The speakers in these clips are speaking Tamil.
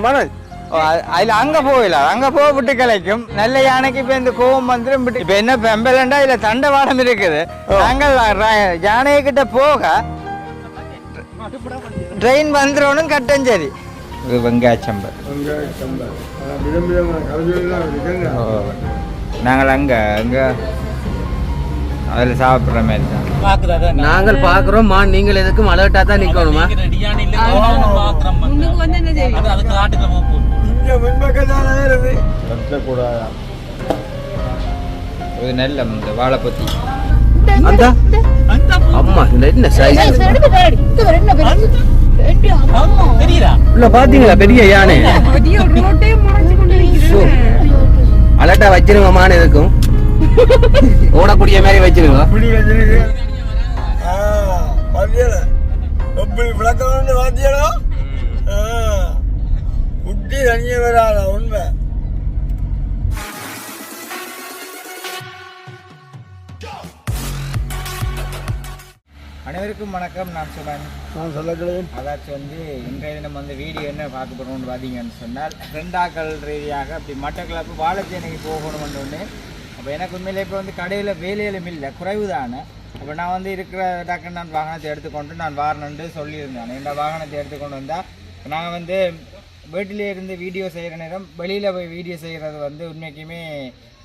மணல் அதுல அங்க போகல அங்க போக விட்டு கிடைக்கும் நல்ல யானைக்கு இப்ப இந்த கோவம் வந்துடும் விட்டு இப்ப என்ன பெம்பலண்டா இல்ல தண்டவாளம் இருக்குது நாங்கள் ர- யானையை கிட்ட போக ட்ரெயின் வந்துடணும் கட்டம் சரி இது வெங்காயச்சம்பல் ஓ நாங்கள் அங்க அங்க அதில் சாப்பிட்ற மாதிரி தான் நாங்கள் பாக்குறோம் மா நீங்கள் எதுக்கும் அலர்ட்டா தான் நிக்கணுமா இது நல்ல இந்த வாழைப்பத்தி அந்த அம்மா என்ன சைஸ் பாத்தீங்களா பெரிய யானை. அலர்ட்டா வச்சிருங்க மான எதுக்கும் ஓடக்கூடிய மாதிரி வச்சிருங்க எப்படி விளக்கம் வாத்தியடா குட்டி தனியே வராத உண்மை. அனைவருக்கும் வணக்கம் நான் சுமன் நான் சொல்லக்கிறேன் அதாச்சும் வந்து இன்றைய தினம் வந்து வீடியோ என்ன பார்க்க போகிறோம்னு பார்த்தீங்கன்னு சொன்னால் ரெண்டாக்கள் ரீதியாக அப்படி மட்டக்களப்பு வாழைச்சேனைக்கு போகணும்னு ஒன்று அப்போ எனக்கு உண்மையிலே இப்போ வந்து கடையில் வேலையிலும் இல்லை குறைவு தானே அப்போ நான் வந்து இருக்கிற டாக்டர் நான் வாகனத்தை எடுத்துக்கொண்டு நான் வாரணுன்ட்டு சொல்லியிருந்தேன். இந்த வாகனத்தை எடுத்துக்கொண்டு வந்தால் நான் வந்து வீட்டிலே இருந்து வீடியோ செய்கிற நேரம் வெளியில் போய் வீடியோ செய்கிறது வந்து உண்மைக்குமே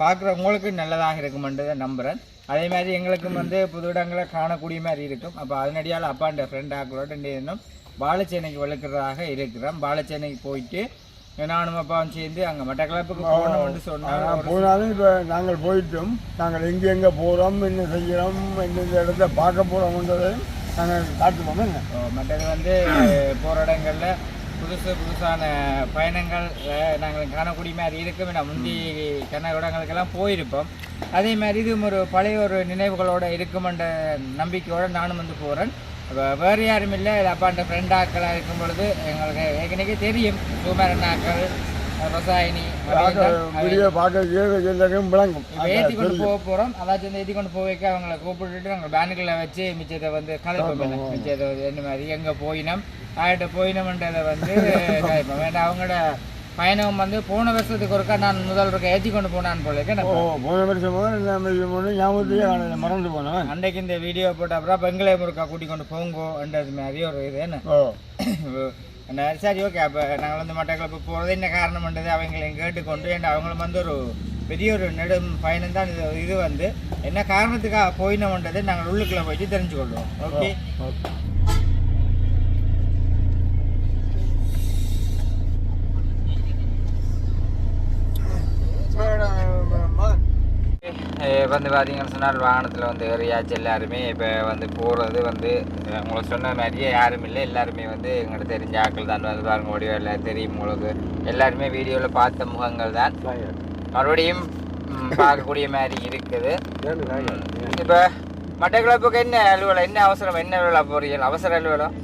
பார்க்குறவங்களுக்கு நல்லதாக இருக்குமென்றதை நம்புகிறேன் அதே மாதிரி எங்களுக்கும் வந்து புது இடங்களை காணக்கூடிய மாதிரி இருக்கும். அப்போ அதனடியால் அப்பாண்ட ஃப்ரெண்ட் ஆக்களோட இன்னும் தினம் வாழைச்சேனைக்கு வளர்க்குறதாக இருக்கிறோம். வாழைச்சேனைக்கு போயிட்டு நானும் அப்பாவும் சேர்ந்து அங்கே மட்டக்களப்புக்கு போகணும்னு சொன்னாங்க. போனாலும் இப்போ நாங்கள் போயிட்டோம். நாங்கள் எங்கே எங்கே போகிறோம் என்ன செய்கிறோம் எந்தெந்த இடத்த பார்க்க போகிறோம்ன்றதை நாங்கள் காட்டுவோம் என்ன? மற்றது வந்து போகிற இடங்களில் புதுசு புதுசான பயணங்கள் நாங்கள் காணக்கூடிய மாதிரி இருக்கும். நான் முந்தி கன இடங்களுக்கெல்லாம் போயிருப்போம். அதே மாதிரி இதுவும் ஒரு பழைய ஒரு நினைவுகளோட இருக்குமென்ற நம்பிக்கையோட நானும் வந்து போகிறேன் வேறு யாரும் இல்லை. அப்பாண்ட ஃப்ரெண்ட் ஆக்களாக இருக்கும் பொழுது எங்களுக்கு ஏற்கனவே தெரியும். சூமரண்ணாக்கள் ரசாயனி விளங்கும். இப்போ ஏற்றி கொண்டு போக போகிறோம் அதாச்சும் ஏற்றி கொண்டு போக வைக்க அவங்கள கூப்பிட்டுட்டு நாங்கள் பேனுக்குள்ள வச்சு மிச்சத்தை வந்து கலைப்போம் மிச்சத்தை என்ன மாதிரி எங்கே போயினோம்? ஆகிட்ட போயினோம்ன்றதை வந்து வேண்டாம் அவங்களோட பயணம் வந்து போன வருஷத்துக்கு ஒருக்கா நான் முதல் ஒருக்கா ஏற்றி கொண்டு போனான்னு போல ஓ போன வருஷம் போது ஞாபகத்தையே மறந்து போனவன். அன்றைக்கு இந்த வீடியோ போட்ட அப்புறம் பெங்களே முருக்கா கூட்டி கொண்டு போங்கோன்றது மாதிரி ஒரு இது என்ன? சரி ஓகே அப்போ நாங்கள் வந்து மட்டக்களப்பு போகிறது என்ன காரணம்ன்றது அவங்களையும் கேட்டுக்கொண்டு ஏன்னா அவங்களும் வந்து ஒரு பெரிய ஒரு நெடும் பயணம் தான் இது இது வந்து. என்ன காரணத்துக்காக போயினோம்ன்றதை நாங்கள் உள்ளுக்குள்ளே போயிட்டு தெரிஞ்சுக்கொள்வோம். ஓகே ஓகே வந்து பார்த்தீங்கன்னு சொன்னால் வாகனத்தில் வந்து ஏறியாச்சு எல்லாருமே. இப்போ வந்து போகிறது வந்து உங்களுக்கு சொன்ன மாதிரியே யாரும் இல்லை. எல்லாருமே வந்து எங்கள்கிட்ட தெரிஞ்ச ஆட்கள் தான். வந்து பாருங்க முடிவு எல்லாம் தெரியும் உங்களுக்கு. எல்லாருமே வீடியோவில் பார்த்த முகங்கள் தான். மறுபடியும் பார்க்கக்கூடிய மாதிரி இருக்குது. இப்போ மட்டக்களப்புக்கு என்ன அலுவலம் என்ன அவசரம்? என்ன அலுவலா போறீங்க? அவசர அலுவலம்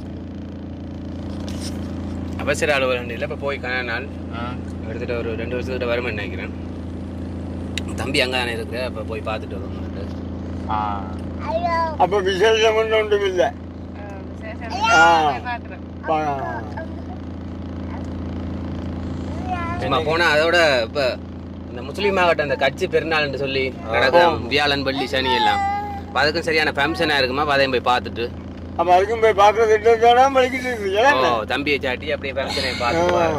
அவசர அலுவலகம் இல்லை. இப்போ போய் கன நாள் எடுத்துட்டு ஒரு ரெண்டு வருஷத்துக்கிட்ட வரும்னு நினைக்கிறேன். தம்பி அங்கே தானே இருக்கு அப்போ போய் பார்த்துட்டு வருவோம் ஆ. அப்போ விசேஷம் ஒன்றும் இல்லை. ஆ பா- சும்மா போனால் அதோட இப்போ இந்த முஸ்லீம் ஆகட்டும் அந்த கட்சி பெருநாள்னு சொல்லி நடக்கும் வியாழன் வெள்ளி சனி எல்லாம். அப்ப அதுக்கும் சரியான ஃபங்க்ஷனாக இருக்குமா? அப்ப அதையும் போய் பார்த்துட்டு. அப்போ அதுக்கும் போய் பார்க்கறது ஓ தம்பியை சாட்டி அப்படியே ஃபங்க்ஷனை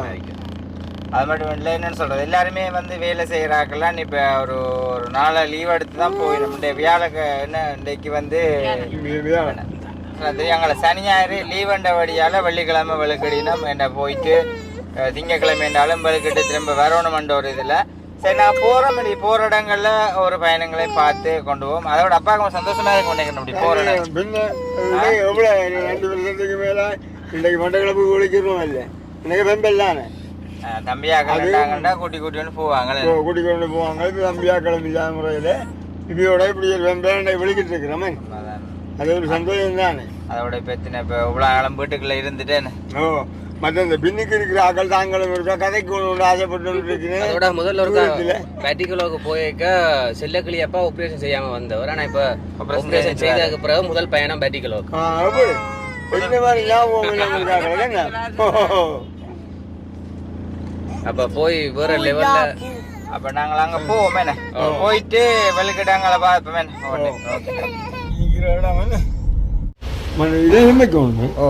நினைக்கிறேன். அது மட்டும் இல்லை என்னன்னு சொல்றது? எல்லாருமே வந்து வேலை செய்கிறாக்கெல்லாம் இப்போ ஒரு ஒரு நாளை லீவ் எடுத்து தான் போயிடும் இந்த வியாழக்க என்ன இன்றைக்கு வந்து எங்களை சனி ஞாயிறு லீவ் வழியால் வெள்ளிக்கிழமை வெளுக்கடினம் என்ன போயிட்டு அஹ், திங்கட்கிழமை என்றாலும் வெளுக்கிட்டு திரும்ப வரணுமென்ற ஒரு இதில். சரி நான் போகிற மாதிரி போகிற இடங்கள்ல ஒரு பயணங்களையும் பார்த்து கொண்டு போவோம். அதோட அப்பாவுக்கு சந்தோஷமாக இருக்கும் நினைக்கணும் அப்படி போகிற இடம். பின்ன எவ்வளோ ரெண்டு வருஷத்துக்கு மேலே இன்னைக்கு மண்டக்கிழப்பு குளிக்கிறோம் இல்லை? இன்னைக்கு வெம்பல் தம்பியாக்கள் இருந்தாங்கன்னா கூட்டி கூட்டி வந்து போவாங்க. கூட்டிக் கொண்டு போவாங்க. இப்போ தம்பியா கிளம்பி இல்லாத முறையில் இப்படியோட இப்படி ஒரு வெம்பல் விളിக்கிட்டு இருக்கிறோமே. அது ஒரு சந்தோஷம் தானே அதோட பெத்தின இப்போ இவ்வளோ காலம் வீட்டுக்குள்ளே இருந்துட்டேன்னு. ஓ மற்ற இந்த பின்னுக்கு இருக்கிற ஆக்கள் தாங்களும் இருக்கா? கதைக்கு ஒன்று ஆசைப்பட்டு இருக்கிறேன் அதோட முதல்ல ஒரு. பேட்டிக்குலோக்கு போயிருக்க செல்லக்கிளி அப்பா ஆப்ரேஷன் செய்யாம வந்தவர். ஆனா இப்ப ஆப்ரேஷன். செய்ததுக்கு பிறகு முதல் பயணம் பேட்டிக்குலோக்கு இந்த மாதிரி ஞாபகம் என்ன. அப்ப போய் வேற லெவல்ல அப்ப நாங்கள் அங்க போவோம் போயிட்டு வெளுக்கிட்டாங்கள பார்ப்போம் என்ன ஓகே இருக்கிற இடம் என்ன மன இதே நினைக்க ஒன்று ஓ.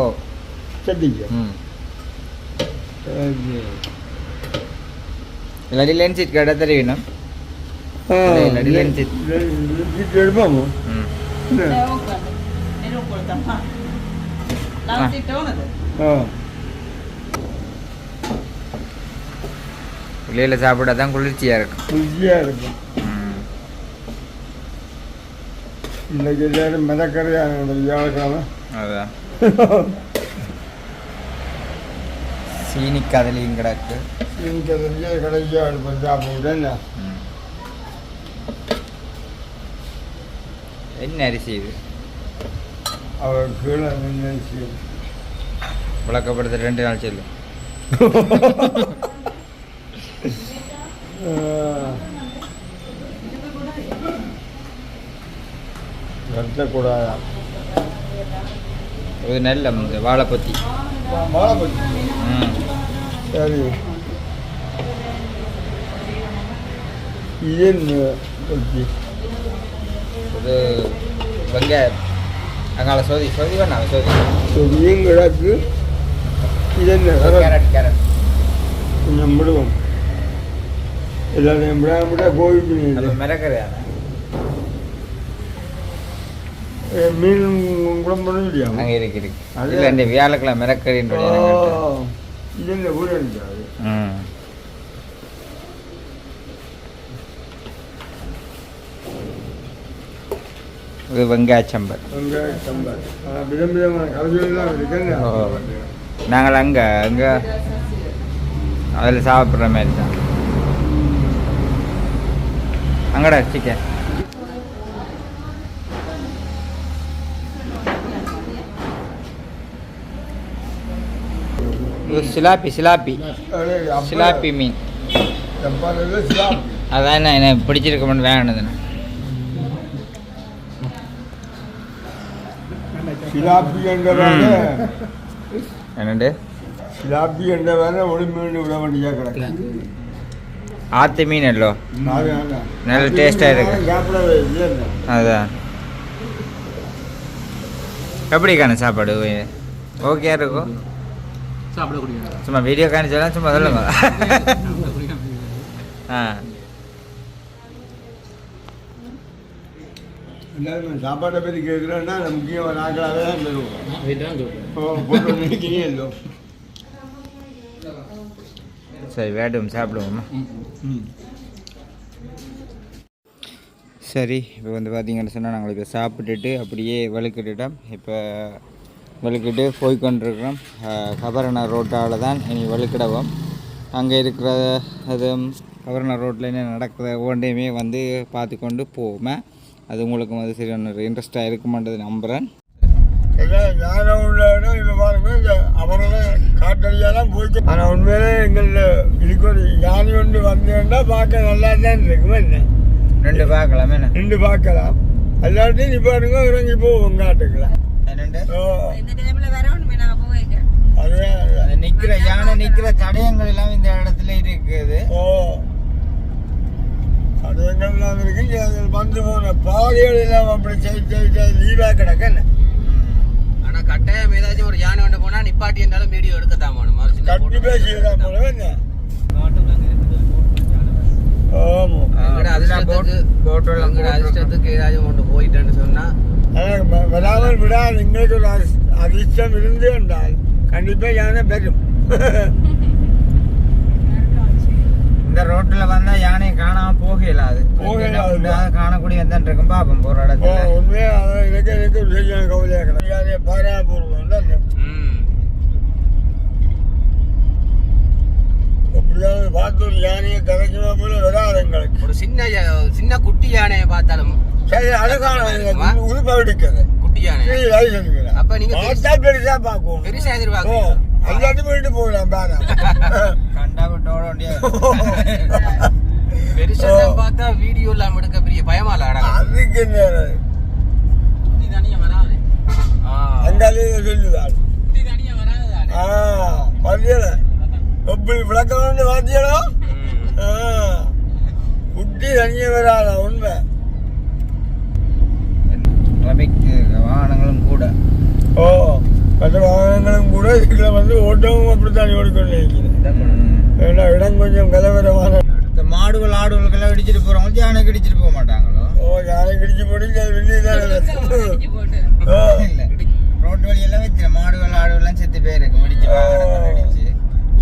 சட்டிக்க ம். இல்லாட்டி லென்ஸ் சீட் கேட்டால் தெரியணும் இல்லாட்டி lens it. எடுப்பாமோ ம் ஆ வெளியில் சாப்பிட்டா தான் குளிர்ச்சியாக இருக்கும். ருசியாக இருக்கும். இன்னைக்கு எல்லாரும் மிதக்கரையான வியாழக்கிழமை. அதான். சீனி கதலியும் கிடக்கு. இந்த கடைசியாக எடுப்பேன் சாப்பிடுறேன் என்ன. என்ன அரிசி இது? அவர் கீழே நின்று விளக்கப்படுத்த ரெண்டு நாள் செல்லும் கட்டக்கூடாதா இது நல்ல இந்த வாழைப்பத்தி வாழைப்பட்டி ம். சரி. இது வெங்காயம் அங்கால சோதி சோதி வேணாம் சோதி. சொதியும் கிடக்கு இது என்ன? கேரட் கேரட் கொஞ்சம் விடுவோம் விட விட அது போயிட்டு மிளகரையான மீன் குழம்பு இல்லையா? அங்கே இருக்கு இருக்கு. இல்லை இந்த வியாழக்கிழமை மிளகரின்னு இது என்ன ஊர் இருக்காது இது வெங்காய சம்பல் வெங்காய சம்பல் ஆனால் விதம் விதமான கலவையெல்லாம் இருக்குங்க ஓ. நாங்கள் அங்கே அங்கே. அதில் சாப்பிட்ற மாதிரி தான். அங்கடா சிக்கன் இது சிலாப்பி சிலாப்பி. சிலாப்பி மீன். அதான் என்ன பிடிச்சிருக்க மட்டும் வேணுதுண்ணே சிலாப்பி என்றவங்க என்னண்டு சிலாப்பி என்றவங்க ஒரு மீன் விட வேண்டியா கிடக்கு ஆத்து மீன் இல்லோ. அதான். நல்ல ஆ இருக்கு. சாப்பிடவே இல்லை அதுதான் எப்படி காண சாப்பாடு ஓகே இருக்கும் சும்மா வீடியோ காணிச்சாலும் சும்மா சொல்லுங்க. ஆ. எல்லாருமே சாப்பாட்டை பற்றி கேட்குறேன்னா முக்கியமான ஆக்களாகவே தான் தருவோம் இதுதான் சொல்றேன் ஓ, போட்டு நினைக்கிறீங்க இல்லை சரி வேடும் சாப்பிடுவோமா. ம் சரி இப்போ வந்து பார்த்தீங்கன்னு சொன்னால் நாங்கள் இப்போ சாப்பிட்டுட்டு அப்படியே வலுக்கிட்டுட்டோம். இப்போ வலுக்கிட்டு போய் கொண்டிருக்கிறோம் கபரண ரோட்டால் தான் இனி வலுக்கிடவோம். அங்கே இருக்கிற அது கபரண ரோட்டில் என்ன நடக்குது ஒவ்வொன்றையுமே வந்து பார்த்து கொண்டு போவோமே. அது உங்களுக்கு வந்து சரி ஒன்று இன்ட்ரெஸ்ட்டாக இருக்குமான்றது நம்புகிறேன் எல்லாம் ஞானம் உள்ள இடம் இப்போ பாருங்க இந்த அவரோட காட்டடியாக தான் ஆனால் உண்மையிலே எங்களில் இதுக்கு ஒரு யானை ஒன்று வந்தேன்னா பார்க்க நல்லா தான் இருக்கும் என்ன? ரெண்டு பார்க்கலாமே என்ன? நின்று பார்க்கலாம். எல்லாத்தையும் நீ பாருங்க இறங்கி போவோம் காட்டுக்கலாம் ரெண்டு நிற்கிற யானை நிற்கிற தடயங்கள் எல்லாம் இந்த இடத்துல இருக்குது. ஓ. அது எங்கெல்லாம் இருக்கு? வந்து போன பாதைகள் எல்லாம் அப்படி சைட் சைட் லீவாக கிடக்க என்ன ஆனா கட்டாயம் ஏதாச்சும் ஒரு யானை ஒன்று போனா நிப்பாட்டி இருந்தாலும் வீடியோ எடுக்கத்தான் போகணும் ஒரு சின்ன கட்டி ஆமாம் எங்கட அதிர்ஷ்டத்துக்கு ஏதாச்சும் ஒன்று போயிட்டேன்னு சொன்னா ஆனால் வ- வராமல் விடாது எங்களுக்கு ஒரு அதிர்ஷ்டம் இருந்து என்றால் கண்டிப்பாக யானை பெறும் இந்த ரோட்ல வந்தா யானையை காணாம போகல அது போகலாது. காணக்கூடிய எந்த இருக்கும் ஓ இடத்துல உண்மையாக எனக்கு எனக்கு கவலையாக கிடக்கு யானையை பாராபூர்வம் தான் ம் எப்படியாவது பார்த்து யானையை கதைக்குமா போல வராது எங்களுக்கு. ஒரு சின்ன யா- சின்ன குட்டி யானையை பார்த்தாலும் சரி அதுக்கான உருப்ப வெடிக்கிறது குட்டி யானை. அப்ப நீங்க பார்த்தா பெருசா பார்க்கும் பெருசா ஓ எதிர்பார்க்க எல்லாத்தையும் போயிட்டு போகலாம் பாரா. கண்டா விட்டோட பெருசா பார்த்தா வீடியோ எல்லாம் எடுக்க பெரிய பயமா இல்ல அடா அதுக்கு என்ன? தனியா வராது. சொல்லுதான் ஆ பாத்தியல எப்படி விளக்கணும்னு பாத்தியலோ ஆ. குட்டி தனியே வராத உண்மை. டிராபிக் வாகனங்களும் கூட. ஓ மற்ற வாகனங்களும் கூட இதில் வந்து ஓட்டமும் அப்படித்தான் ஓடிக்கொண்டு இருக்கிறேன் ஏன்னா இடம் கொஞ்சம் கலவரமான இந்த மாடுகள் ஆடுகளுக்கெல்லாம் இடிச்சிட்டு போறவங்க ஜானைக்கு இடிச்சிட்டு போக மாட்டாங்களோ? ஓ யாரை கிடிச்சு போட்டு வெளியே போட்டு. இல்ல ரோட்டு வழியெல்லாம் வச்சு மாடுகள் ஆடுகள்லாம் செத்து போயிருக்கு. இடிச்சு.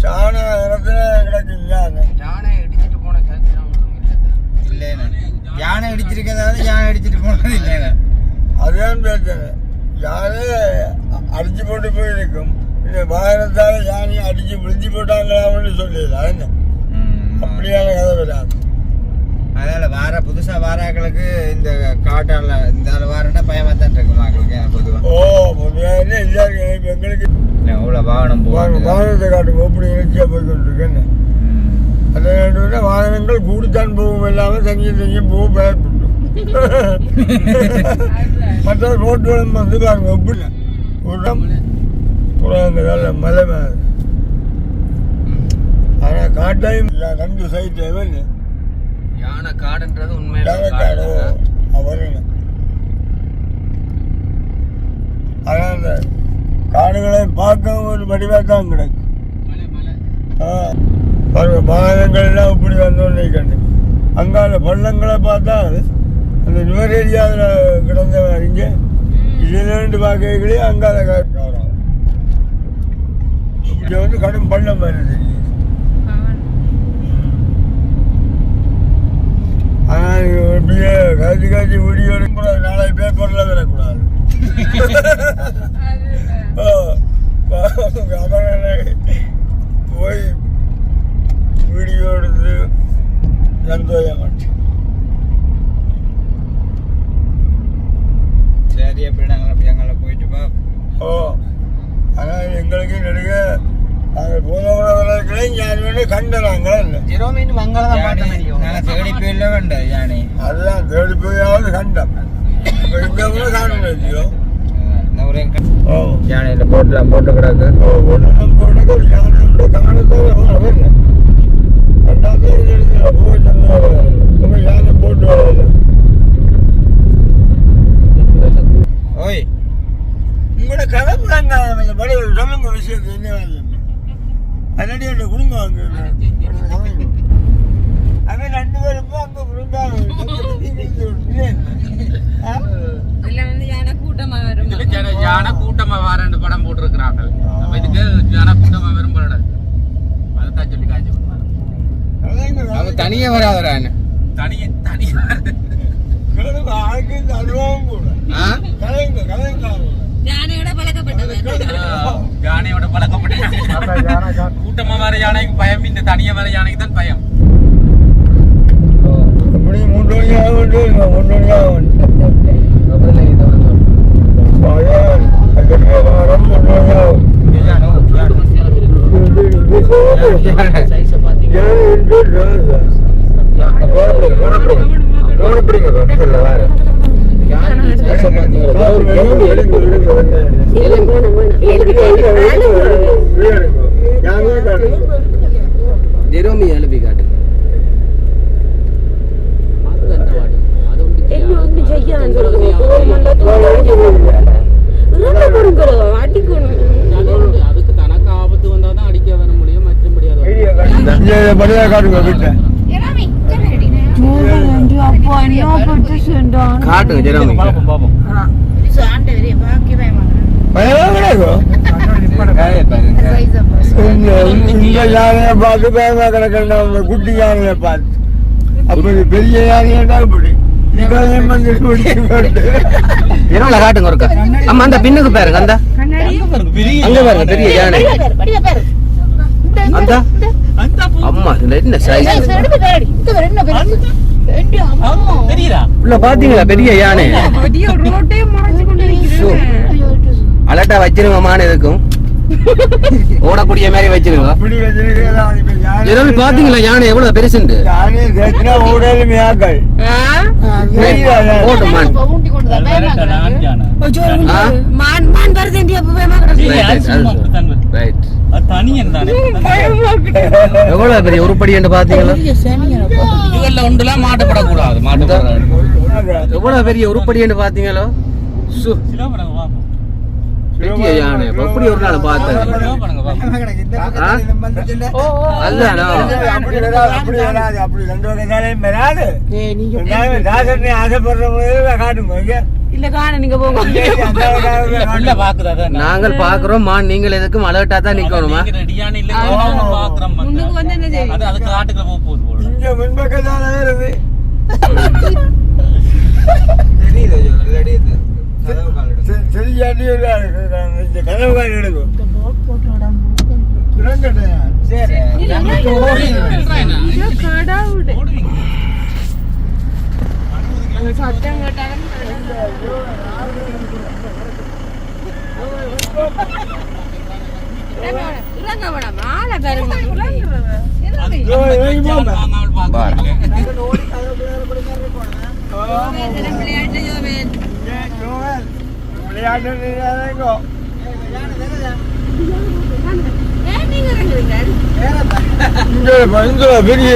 சாண இடத்துல கிடக்குங்க யானை இடிச்சிட்டு போன இல்லைண்ணே யானை இடிச்சிருக்கிறதால யானை இடிச்சிட்டு போனது இல்லைண்ணே அதுதான் பிரச்சனை யானை அடிச்சு போட்டு போயிருக்கும். இந்த வாகனத்தால யானையை அடிச்சு விழுந்து போட்டாங்களாம்னு சொல்லல என்ன அப்படியான கதை வராது அதனால வார புதுசா வாராக்களுக்கு இந்த காட்டால இந்த ஆள் வாரன்னா பயமா தான் இருக்கு மக்களுக்கு எனக்கு பொதுவா? ஓ பொதுவாக எல்லாருக்கும் எங்களுக்கு எவ்வளவு வாகனம் போகுது வாகனத்தை காட்டுங்க எப்படி இறைச்சியாக போய்கிட்டு இருக்கேன்னு அந்த நேரத்தில் வாகனங்கள் கூடித்தான் போகும் இல்லாமல் தங்கி தங்கி போக பயப்பட்டு மற்ற ரோட்டுகளும் வந்து பாருங்க எப்படி நல்ல மலை மேலே. ஆனால் காட்டாயும் ரெண்டு சைட் வேணும் யானை காடுன்றது உண்மையில காடோ காடுகளை பார்க்கவும் ஒரு வடிவாக தான் கிடக்கு ஆ, பாருங்க வாகனங்கள் எல்லாம் இப்படி வந்தோன்னு கண்டு அங்கால பள்ளங்களை பார்த்தா அந்த நுவர் ஏரியாவில் கிடந்த இங்கே. இதுலேருந்து பார்க்கலே அங்கால காட்டுறோம் இங்கே வந்து கடும் பள்ளம் மாதிரி தெரியுது ஆனால் இப்படியே காய்ச்சி காய்ச்சி வீடியோ எடுக்கக்கூடாது நாளைக்கு பேப்பரில் வரக்கூடாது ஓ, போய் வீடியோ எடுத்து சந்தோஷம் சரி எப்படி நாங்கள் அப்படி அங்கே போயிட்டு பா ஓ ஆனால் எங்களுக்கு நெடுக நாங்கள் போனவர்களையும் யார் வேணும் கண்டனாங்க இல்லை ஜெரோமின் மங்களம் தான் பார்த்த நாங்கள் தேடி போயில வேண்டாம் யானை அதுதான் தேடி போயாவது கண்டம் இப்போ இங்கே கூட காணணும் இல்லையோ யானையில போட்டுலாம் போட்டு கிடக்கு ஓய் உங்களோட சொல்லுங்க விஷயத்தை என்ன அதனாடி அந்த குடும்பம் அங்கே அவன் ரெண்டு பேரும் அங்கே விழுந்தாங்க இதுல வந்து யானை கூட்டமா வரும் யானை கூட்டமா வாரண்டு படம் போட்டிருக்கிறாங்க அப்ப இதுக்கு யானை கூட்டமா வரும் படம் அதைத்தான் சொல்லி காய்ச்சி அவங்க தனியே வராதரா என்ன தனியே தனியே அனுபவம் கூட ஆ கலைங்க கூட்டமா வர யானைக்கு பயம் இந்த தனியா வர யானைக்கு தான் பயம் அப்படி மூன்று உண்டு பயம் அதுக்கு வாரம் மூன்று மணியாக உண்டு யானோ ஜெரோமி எழுப்பி காட்டு அது படியா காட்டுங்க வீட்டை காட்டுங்க ஜெரோமி கிடக்கும் இந்த இந்த யானையை பார்த்து பயமா அந்த குட்டி யானையை பார்த்து அப்படி பெரிய யானையா இப்படி. ஜெரோல காட்டுங்க ஒருக்கா அம்மா அந்த பின்னுக்கு பாருங்க அந்த அங்க பாருங்க பெரிய யானை அந்த அம்மா என்ன சைஸ் உள்ள பாத்தீங்களா பெரிய அலட்டா வச்சிருங்கம்மான்னு இருக்கும் ஓடக்கூடிய மாதிரி வச்சிருக்கோம் எல்லாரும் பாத்தீங்களா யானை எவ்வளவு பெருசுண்டு? ரைட் எவ்வளவு பெரிய உருப்படி என்று பாத்தீங்களா இதுல ஒன்றுலாம் மாட்டப்படக்கூடாது மாட்டப்படாது எவ்வளவு இல்ல காண நீங்க போங்க இல்ல பாக்குறதா நாங்கள் பாக்குறோம் மா நீங்கள் எதுக்கும் அலர்ட்டா தான் நிக்கணுமா ரெடியான இல்ல பாக்குறோம் அந்த சத்தம் கேட்டாலும் இறங்க மேடம் ஆளை பாருங்க விளையாட்டு பெரிய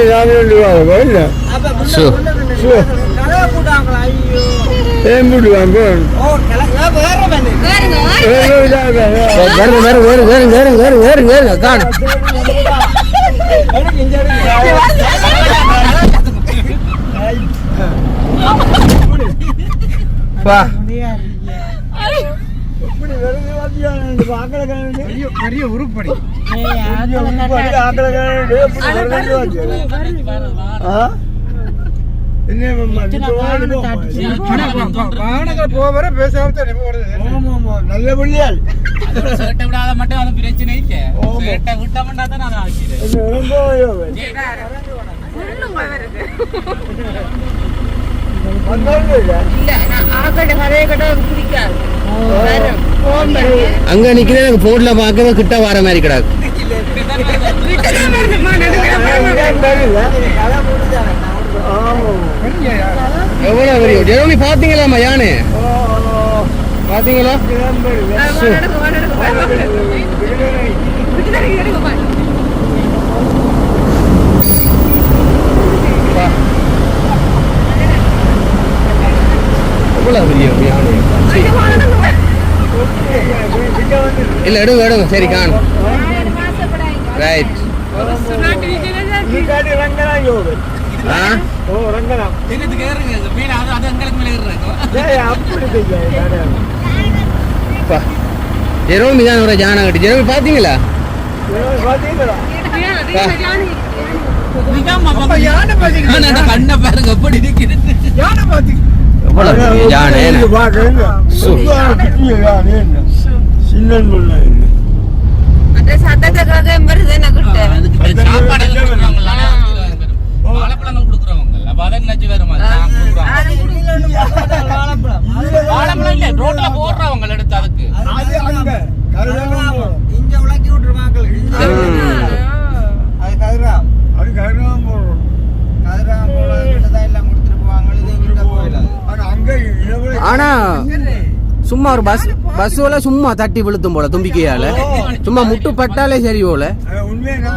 பெரிய உருப்படி உருப்படி ஆக்கல போவர பேசாம நல்லபடியால் சேட்டை விடாத மட்டும் அது பிரச்சனை இல்ல சேட்டை விட்டா மட்டும் தான் நான் அங்க நிக்கிற எனக்கு போன்ல பாக்கவே கிட்ட வர மாதிரி கிடாது எவ்வளோ பெரிய ஜனவரி பார்த்தீங்களாம்மா யானு பார்த்தீங்களா இல்லை எடுங்க எடுங்க. சரி காணும். ரைட் ஓ ரங்கலாம் தெரியத்துக்கு ஏறுங்க மீன் அது அது எங்களுக்கு மேல ஏறுறாங்க ஏய் அப்படி தெரியல ஜெரோமி தான் ஒரு ஜானா கட்டி ஜெரோமி பாத்தீங்களா? ஜெரோமி பாத்தீங்களா? கண்ணை பாருங்க எப்படி நிக்கிறது யானை பாத்தீங்க எவ்வளவு யானை சின்னன் சாப்பாடு கொடுக்குறவங்க. அப்ப அதை நினைச்சு வருமா? வாழைப்பழம் இல்ல ரோட்ல போடுறவங்க எடுத்து அதுக்கு. இங்க உலக்கி விட்டுருவாங்க அது கதிராம் அது கதிராம் போடுறோம் கதிராம் போடுறதுதான் எல்லாம் கொடுத்துட்டு போவாங்க ஆனா சும்மா ஒரு பஸ் பஸ் சும்மா தட்டி விழுத்தும் போல தும்பிக்கையால. சும்மா முட்டு பட்டாலே சரி போல. உண்மையா?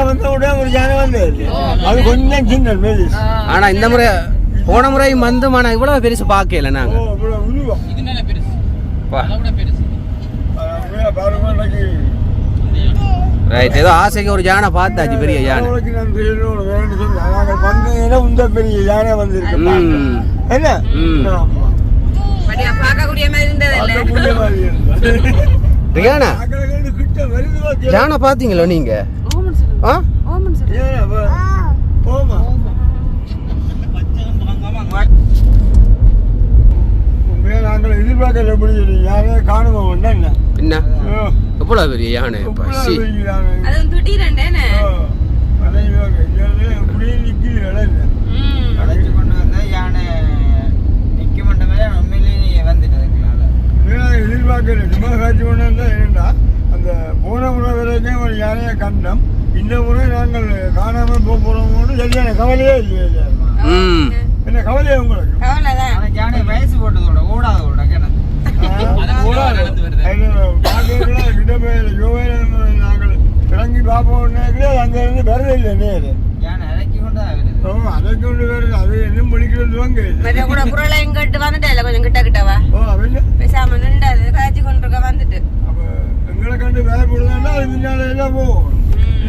வந்த கூட ஒரு யானை வந்தது அது கொஞ்சம் ஆனா இந்த முறை போன முறை மந்தம் ஆனா இவ்வளவு பெருசு பார்க்கல நாங்க. ரைட் ஏதோ ஆசைக்கு ஒரு யானை பார்த்தாச்சு பெரிய யானை. வந்தீங்கன்னா இந்த பெரிய யானை வந்திருக்கு என்ன பார்க்கக்கூடிய மாதிரி இருந்தது. யானை பார்த்தீங்களா நீங்க? ஆ? நாங்கள் எதிர்பார்க்கல எப்படி யாரே காணுமா என்ன? என்ன? எவ்வளோ பெரிய யானை பசி. அது துட்டிரண்டேனே அப்படியே நிற்கிது இடம் அடைச்சு கொண்டு வந்தால் யானை நிற்க மாட்டோமே உண்மையிலேயே வந்துட்டு எதிர்பார்க்கல. சும்மா காட்சி கொண்டு அந்த போன முறை வரைக்கும் ஒரு யானையை கண்டோம். இந்த முறை நாங்கள் காணாமல் போக போகிறோமோன்னு சரியான கவலையே இல்லையா ம். என்ன கவலையே உங்களுக்கு? ஜானே வயசு போட்டதோட யோகையில் நாங்கள் இறங்கி பார்ப்போம்னா அங்கே இருந்து வரல இல்லை நேரு யானை அதை கொண்டு வருது. அது இன்னும் படிக்கிறது வாங்க. கூட குரலை இங்கிட்டு வந்துட்டேன் கொஞ்சம் கிட்ட கிட்டவா ஓ அவன் பேசாம நின்றாது காய்ச்சி கொண்டிருக்க வந்துட்டு. எங்களை கண்டு பயப்படுதாண்டா அது முன்னாலே எல்லாம் போகும்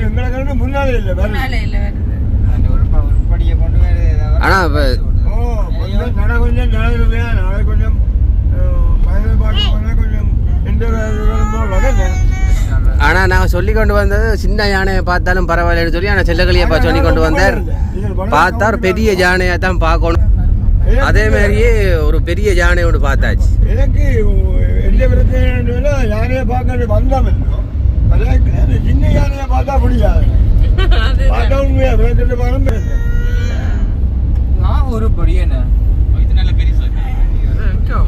எங்களை கண்டு முன்னாலே இல்லை வேற மேலே இல்லை வருது அந்த ஒரு ப- ஒரு படியை கொண்டு ஆனா இப்ப. ஓ கொஞ்சம் நட கொஞ்சம் நடக்குது நாளை கொஞ்சம் போனால் கொஞ்சம் எந்த ஆனா நாங்க சொல்லி கொண்டு வந்தது சின்ன யானையை பார்த்தாலும் பரவாயில்லன்னு சொல்லி ஆனா செல்லக்கலியப்பா சொல்லி கொண்டு வந்தார். பார்த்தா ஒரு பெரிய யானையை தான் பார்க்கணும். அதே மாதிரியே ஒரு பெரிய யானை ஒன்று பார்த்தாச்சு. எனக்கு எந்த பிரச்சனை யானையை பார்க்க வந்தோம் சின்ன யானையை பார்த்தா பிடிக்காது பார்த்தா உண்மையா? பிரச்சனை வரும் நான் ஒரு படி என்ன? இது நல்ல பெரிய சொல்லு.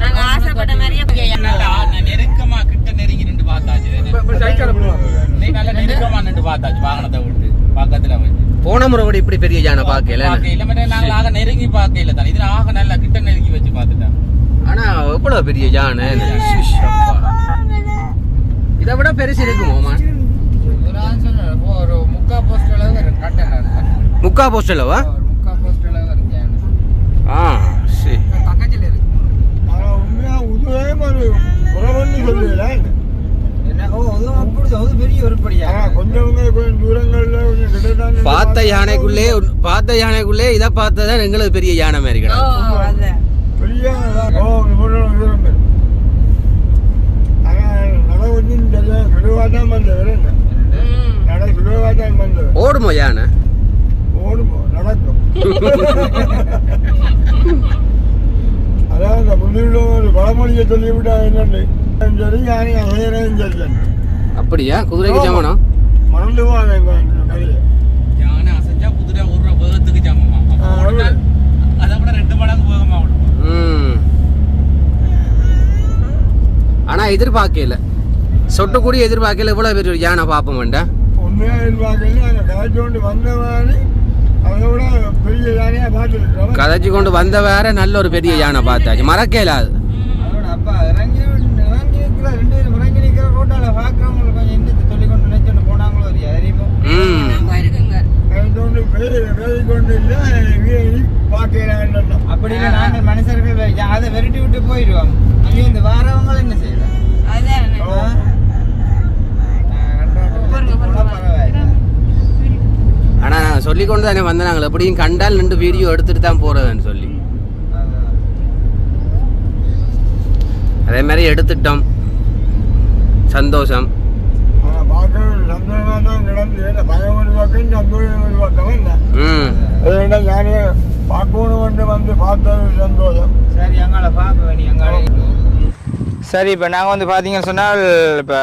நாங்க ஆசைப்பட்ட மாதிரியே பையன் நல்லா நான் நெருக்கமா கிட்ட நெருங்கி நின்று பார்த்தாச்சு. நீ நல்லா நெருக்கமா நின்று பார்த்தாச்சு வாகனத்தை விட்டு பக்கத்துல வச்சு போன முறை கூட இப்படி பெரிய யானை பார்க்கல. பார்க்கையில மட்டும் நாங்கள் ஆக நெருங்கி பார்க்கையில தான். இதுல ஆக நல்லா கிட்ட நெருங்கி வச்சு பார்த்துட்டேன். ஆனா எவ்வளவு பெரிய யானை. இதை விட பெருசு இருக்குமோமா ஒரு முக்கா போஸ்ட் அளவு முக்கா போஸ்டல்லவா ஒரு முக்கா போஸ்ட் அளவு ஆ சரி. பக்கத்தில் இருக்கு. ஆனா உண்மையா உதவே புறவன்னு சொல்லுவேன் பார்த்த யானைக்குள்ளே பார்த்த யானைக்குள்ளே இதை பார்த்ததான் எங்களுக்கு பெரிய யானை மாதிரி ஓடுமோ யானை? ஓடுமோ? நடக்கும். அதாவது அந்த முன்னில் ஒரு பழமொழியை சொல்லிவிட்டா என்னன்னு. அப்படியா? குதிரைக்கு சமணம் யானை அசைஞ்சா குதிரை ஒரு வேகத்துக்கு அவ்வளவு. அதை விட ரெண்டு மடங்கு வேகமா ஆனா எதிர்பார்க்கல. சொட்டு கூடி எதிர்பார்க்கல இவ்வளவு பெரிய ஒரு யானை பார்ப்போம்டா உண்மையா எதிர்பார்க்கல அந்த காய்ச்சி கொண்டு வந்த மாதிரி அதை விட பெரிய யானையா பார்த்துருக்கோம் கதைச்சு கொண்டு வந்த வேற நல்ல ஒரு பெரிய யானை பார்த்தாச்சு. மறக்கல அது அதோட அப்பா இறங்கி நிற்கிற ரெண்டு பேரும் இறங்கி நிற்கிற ரோட்டால பார்க்குறவங்களுக்கு கொஞ்சம் என்னத்தை சொல்லி கொண்டு நினைச்சுட்டு போனாங்களோ ஒரு அறிவும் ம் போயிருக்குங்க கொண்டு பேசி கொண்டு இல்லை வீதி பார்க்கிறான் அப்படி இல்லை நாங்கள் மனுஷர்கள் வே- அதை விரட்டி விட்டு போயிடுவோம். அங்கே இந்த வாரவங்க என்ன செய்யலாம் அதான். பரவாயில்ல. ஆனா நான் சொல்லி கொண்டு தானே வந்தேன் நாங்கள் எப்படியும் கண்டால் நின்று வீடியோ எடுத்துட்டு தான் போறதுன்னு சொல்லி. அதே மாதிரி எடுத்துட்டோம். சந்தோஷம். ஒரு பக்கம் என்ன ம் அதனால யானையை பார்க்கணும் வந்து வந்து பார்த்தது சந்தோஷம் சரி அங்கால பார்க்க வேணி அங்கால சரி இப்போ நாங்கள் வந்து பார்த்தீங்கன்னு சொன்னால் இப்போ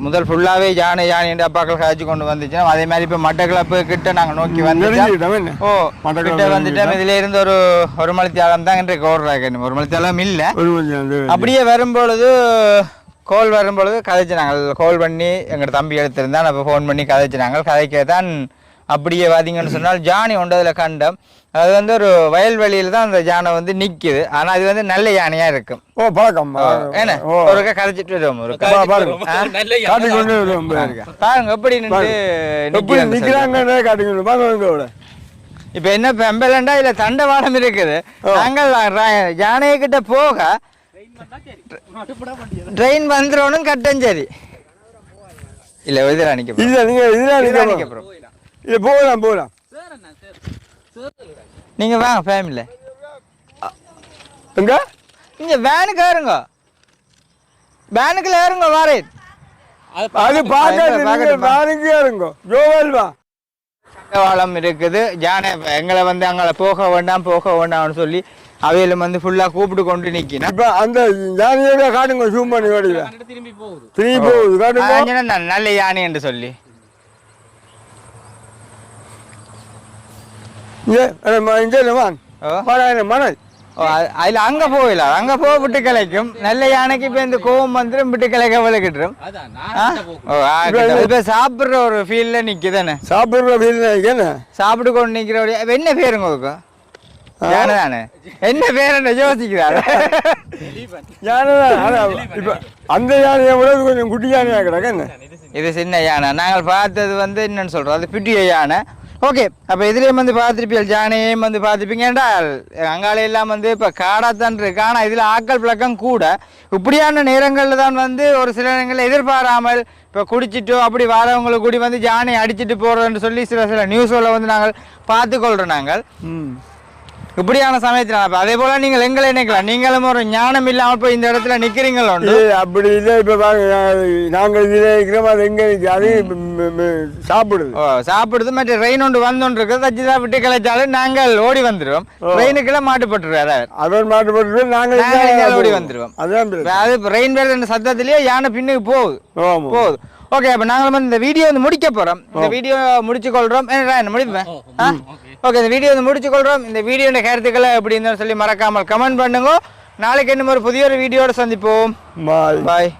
முதல் ஃபுல்லாகவே யானை யானை அப்பாக்கள் காய்ச்சி கொண்டு வந்துச்சுன்னா அதே மாதிரி இப்போ மட்டக்கிளப்பு கிட்ட நாங்கள் நோக்கி என்ன? ஓ கிட்ட வந்துட்டோம் இதுல இருந்து ஒரு ஒரு மணித்தியாலம் தான் இன்றைக்கு ஓடுறாங்க ஒரு மணித்தியாலம் இல்லை அப்படியே வரும்பொழுது கோல் வரும்பொழுது கதைச்சு நாங்கள் கோல் பண்ணி எங்கள் தம்பி எடுத்திருந்தான். அப்போ ஃபோன் பண்ணி கதைச்சு நாங்கள் கதைக்க தான் அப்படியே பார்த்தீங்கன்னு சொன்னால் ஜானி ஒன்றதில் கண்டம். அது வந்து ஒரு வயல்வெளியில் தான் அந்த யானை வந்து நிற்கிது ஆனால் அது வந்து நல்ல யானையாக இருக்கும் ஓ பழக்கம். ஓ. ஒருக்கா கதைச்சிட்டு வருவோம் ஒரு பாருங்க. எப்படி நின்று இப்போ என்ன பெம்பலண்டா இல்லை தண்டவாளம் இருக்குது. நாங்கள் யானையை கிட்ட போக ட்ரெயின் வந்துடணும் கட்டம் சரி. இல்லை இதில் நிற்க இதுல நீங்க இதுல இது போகலாம் போகலாம். நீங்கள் வாங்க ஃபேமிலியில் எங்க? இங்கே வேனுக்கு ஏறுங்க. வேனுக்குள்ள ஏறுங்க வாரேன். அது பார்க்க? பாருங்க இருங்க ஜோவல் வா. இருக்குது. யானை எங்களை வந்து அங்கே போக வேண்டாம் போக வேண்டாம்னு சொல்லி அவையிலும் வந்து ஃபுல்லாக கூப்பிட்டு கொண்டு நிற்கினா இப்ப அந்த யானையோட காட்டுங்க? ஜூம் பண்ணி ஓடில திரும்பி போகுது. திரும்பி போகுது காட்டுங்க. நல்ல யானை என்று சொல்லி. அதுல அங்க போகல. அங்க போக விட்டு கிளைக்கும். நல்ல யானைக்கு இப்ப இந்த கோவம் வந்துடும் விட்டு கிளைக்க விளக்கிட்டுரும். இப்ப சாப்பிடுற ஒரு ஃபீல்ல நிக்குதானே சாப்பிடுற என்ன? சாப்பிட்டு கொண்டு அப்ப என்ன பேருங்க உங்களுக்கு என்ன தான். ஆனா, இப்ப அந்த யானையை விட கொஞ்சம் குட்டி யானையா கிடக்கு என்ன இது சின்ன யானை நாங்கள் பார்த்தது வந்து என்னன்னு சொல்றோம் அது பிட்டிய யானை ஓகே அப்போ இதுலேயும் வந்து பார்த்துருப்பீங்க யானையும் வந்து பார்த்துருப்பீங்க என்றால் அங்கால எல்லாம் வந்து இப்போ காடாத்தான் இருக்கு ஆனால் இதில் ஆக்கள் பழக்கம் கூட இப்படியான நேரங்களில் தான் வந்து ஒரு சில நேரங்களில் எதிர்பாராமல் இப்போ குடிச்சிட்டோ அப்படி வரவங்களை கூடி வந்து யானை அடிச்சிட்டு போகிறோன்னு சொல்லி சில சில நியூஸ்களை வந்து நாங்கள் பார்த்து கொள்கிறோம் நாங்கள் இப்படியான சமயத்தில் அப்போ அதே போல் நீங்கள் எங்களை நினைக்கலாம் நீங்களும் ஒரு ஞானம் இல்லாமல் போய் இந்த இடத்துல நிற்கிறீங்களோ இது அப்படி இல்லை. இப்போ நாங்கள் இதில் இருக்கிறோம். அது எங்கே இருக்கு? அது ம், ம், சாப்பிடுது. ஓ சாப்பிடுது. மற்ற ரெயின் ஒன்று வந்தோன்று இருக்குது தச்சு தான் விட்டு கலைச்சாலும் நாங்கள் ஓடி வந்துடுவோம் ரெயினுக்கெல்லாம் மாட்டுப்பட்டுருவாரு அவன் மாட்டுப்பட்டு நாங்கள் ஓடி வந்துடுவோம் அதான். அது ரெயின் வருது சத்தத்திலேயே யானை பின்னுக்கு போகுது. போகுது. ஓகே அப்போ நாங்கள் வந்து இந்த வீடியோ வந்து முடிக்க போகிறோம் இந்த வீடியோ முடிச்சு கொள்கிறோம் என்ன முடிப்பேன்? ஓகே இந்த வீடியோ வந்து முடிச்சு கொள்கிறோம் இந்த வீடியோட கருத்துக்களை எப்படி இருந்தாலும் சொல்லி மறக்காமல் கமெண்ட் பண்ணுங்க. நாளைக்கு இன்னும் ஒரு புதிய ஒரு வீடியோட சந்திப்போம். பாய் பாய்